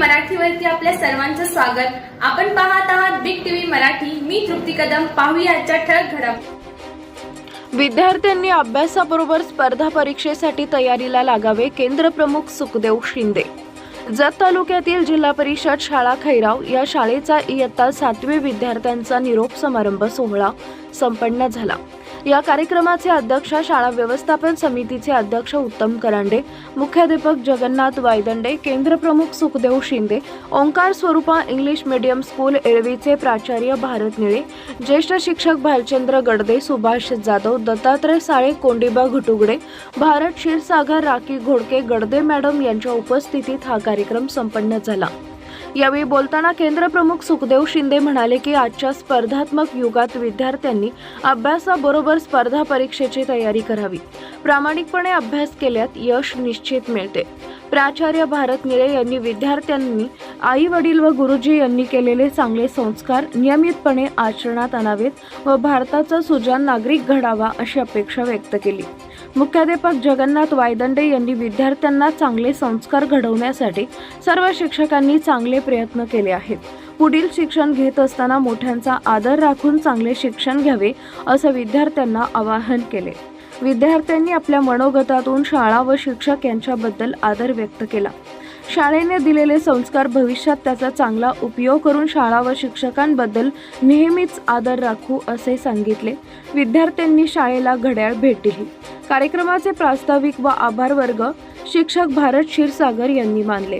मराठीवरती आपल्या सर्वांचं स्वागत. आपण पाहत आहात बिग टीव्ही मराठी. मी तृप्ती कदम. पाहूया आजच्या ठळक घडामोडी विद्यार्थ्यांनी अभ्यासाबरोबर स्पर्धा परीक्षेसाठी तयारीला लागावे केंद्र प्रमुख सुखदेव शिंदे. जत तालुक्यातील जिल्हा परिषद शाळा खैराव या शाळेचा इयत्ता सातवी विद्यार्थ्यांचा निरोप समारंभ सोहळा संपन्न झाला. या कार्यक्रमाचे अध्यक्ष शाळा व्यवस्थापन समितीचे अध्यक्ष उत्तम करांडे मुख्याध्यापक Jagannath Waydande केंद्रप्रमुख Sukhdev Shinde Omkar Swarupa English medium school एळवीचे प्राचार्य भारत निळे ज्येष्ठ शिक्षक भालचंद्र गडदे सुभाष जाधव दत्तात्रय साळे कोंडिबा घुटुगडे भारत क्षीरसागर राखी घोडके गडदे मॅडम यांच्या उपस्थितीत हा कार्यक्रम संपन्न झाला. यावेळी बोलताना केंद्रप्रमुख सुखदेव शिंदे म्हणाले की आजच्या स्पर्धात्मक युगात विद्यार्थ्यांनी अभ्यासाबरोबर स्पर्धा परीक्षेची तयारी करावी. प्रामाणिकपणे अभ्यास केल्यात यश निश्चित मिळते. प्राचार्य भारत निळे यांनी विद्यार्थ्यांनी आई वडील व गुरुजी यांनी केलेले चांगले संस्कार नियमितपणे आचरणात आणावेत व भारताचा सुजान नागरिक घडावा अशी अपेक्षा व्यक्त केली. मुख्याध्यापक जगन्नाथ वायदंडे यांनी विद्यार्थ्यांना चांगले संस्कार घडवण्यासाठी सर्व शिक्षकांनी चांगले प्रयत्न केले आहेत. पुढील शिक्षण घेत असताना मोठ्यांचा आदर राखून चांगले शिक्षण घ्यावे असं विद्यार्थ्यांना आवाहन केले. विद्यार्थ्यांनी आपल्या मनोगतातून शाळा व शिक्षक यांच्याबद्दल आदर व्यक्त केला. शाळेने दिलेले संस्कार भविष्यात त्याचा चांगला उपयोग करून शाळा व शिक्षकांबद्दल नेहमीच आदर राखू असे सांगितले. विद्यार्थ्यांनी शाळेला घड्याळ भेट दिली कार्यक्रमाचे प्रास्ताविक व आभार वर्ग शिक्षक भारत क्षीरसागर यांनी मानले.